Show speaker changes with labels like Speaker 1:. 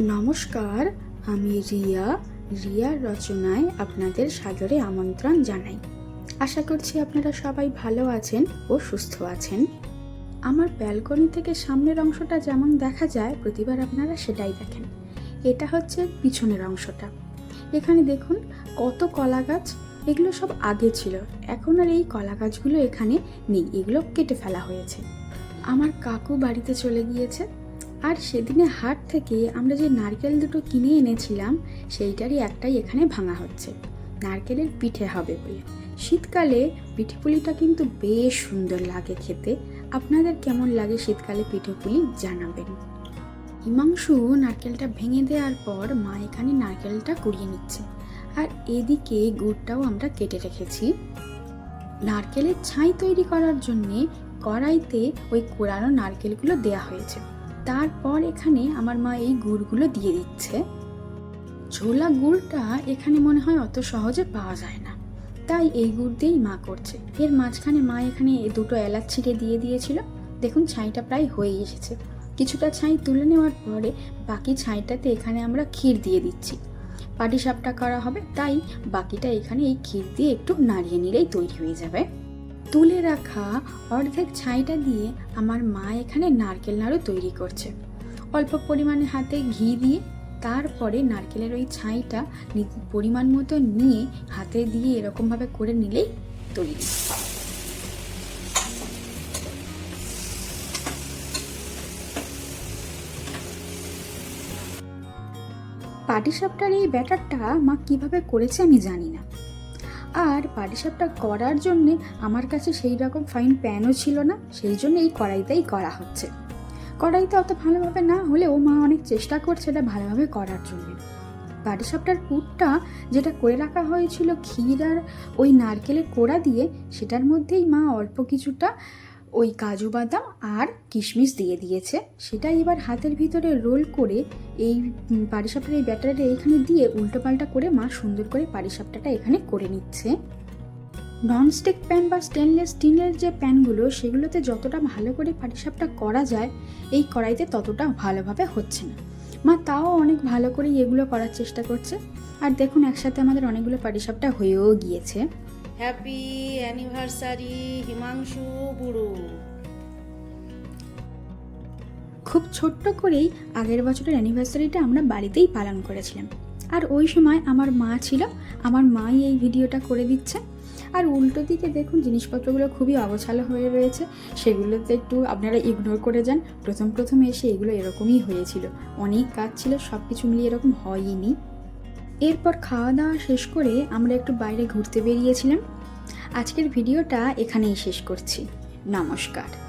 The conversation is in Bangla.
Speaker 1: নমস্কার, আমি রিয়া। রিয়ার রচনায় আপনাদের সাদরে আমন্ত্রণ জানাই। আশা করছি আপনারা সবাই ভালো আছেন ও সুস্থ আছেন। আমার ব্যালকনি থেকে সামনের অংশটা যেমন দেখা যায়, প্রতিবার আপনারা সেটাই দেখেন। এটা হচ্ছে পিছনের অংশটা। এখানে দেখুন, কত কলা গাছ এগুলো সব আগে ছিল। এখন আর এই কলা গাছগুলো এখানে নেই, এগুলো কেটে ফেলা হয়েছে। আমার কাকু বাড়িতে চলে গিয়েছে। আর সেদিনে হাট থেকে আমরা যে নারকেল দুটো কিনে এনেছিলাম, সেইটারই একটাই এখানে ভাঙা হচ্ছে। নারকেলের পিঠে হবে বলে। শীতকালে পিঠে পুলিটা কিন্তু বেশ সুন্দর লাগে খেতে। আপনাদের কেমন লাগে শীতকালে পিঠে পুলি জানাবেন। হিমাংশু নারকেলটা ভেঙে দেওয়ার পর মা এখানে নারকেলটা কুড়িয়ে নিচ্ছে। আর এদিকে গুড়টাও আমরা কেটে রেখেছি। নারকেলের ছাই তৈরি করার জন্যে কড়াইতে ওই কোরানো নারকেলগুলো দেয়া হয়েছে। তারপর এখানে আমার মা এই গুড়গুলো দিয়ে দিচ্ছে। ঝোলা গুড়টা এখানে মনে হয় অত সহজে পাওয়া যায় না। তাই এই গুড় দিয়েই মা করছে। এর মাঝখানে মা এখানে দুটো এলাচ ছিঁড়ে দিয়ে দিয়েছিল। দেখুন, ছাইটা প্রায় হয়ে এসেছে। কিছুটা ছাই তুলে নেওয়ার পরে বাকি ছাইটাতে এখানে আমরা ক্ষীর দিয়ে দিচ্ছি। পাটিসাপটা করা হবে, তাই বাকিটা এখানে এই ক্ষীর দিয়ে একটু নাড়িয়ে নিলেই তৈরি হয়ে যাবে। তুলে রাখা অর্ধেক ছাইটা দিয়ে আমার মা এখানে নারকেল নাড়ু তৈরি করছে। অল্প পরিমাণে হাতে ঘি দিয়ে তারপরে নারকেলের ওই ছাইটা পরিমাণ মতো নিয়ে হাতে দিয়ে এরকমভাবে করে নিলেই তৈরি। পাটিসাপটার এই ব্যাটারটা মা কীভাবে করেছে আমি জানি না। আর পাটিসাপটা করার জন্যে আমার কাছে সেই রকম ফাইন প্যানও ছিল না, সেই জন্য এই কড়াইতেই করা হচ্ছে। কড়াইতে অত ভালোভাবে না হলেও মা অনেক চেষ্টা করছে এটা ভালোভাবে করার জন্য। পাটিসাপটার পুরটা যেটা করে রাখা হয়েছিল ক্ষীর আর ওই নারকেলের কোড়া দিয়ে, সেটার মধ্যেই মা অল্প কিছুটা ওই কাজু বাদাম আর কিশমিশ দিয়ে দিয়েছে। সেটা এবার হাতের ভিতরে রোল করে এই উম, পাটিসাপটার এই ব্যাটারে এখানে দিয়ে উল্টোপাল্টা করে মা সুন্দর করে পাটিসাপটাটা এখানে করে নিচ্ছে। ননস্টিক প্যান বা স্টেনলেস স্টিলের যে প্যানগুলো সেগুলোতে যতটা ভালো করে পাটিসাপটা করা যায় এই কড়াইতে ততটা ভালোভাবে হচ্ছে না। মা তাও অনেক ভালো করে এগুলো করার চেষ্টা করছে। আর দেখুন একসাথে আমাদের অনেকগুলো পাটিসাপটা হয়েও গিয়েছে।
Speaker 2: হ্যাপি অ্যানিভার্সারি হিমাংশু বুড়ো
Speaker 1: খুব ছোট্ট করেই আগের বছরের অ্যানিভার্সারিটা আমরা বাড়িতেই পালন করেছিলাম। আর ওই সময় আমার মা ছিল, আমার মাই এই ভিডিওটা করে দিচ্ছে। আর উল্টো দিকে দেখুন, জিনিসপত্রগুলো খুবই অগোছালো হয়ে রয়েছে। সেগুলোতে একটু আপনারা ইগনোর করে যান। প্রথম প্রথম এসে এগুলো এরকমই হয়েছিল। অনেক কাজ ছিল সব কিছু মিলিয়ে এরকম হয়নি এরপর খাওয়া দাওয়া শেষ করে আমরা একটু বাইরে ঘুরতে বেরিয়েছিলাম। আজকের ভিডিওটা এখানেই শেষ করছি। নমস্কার।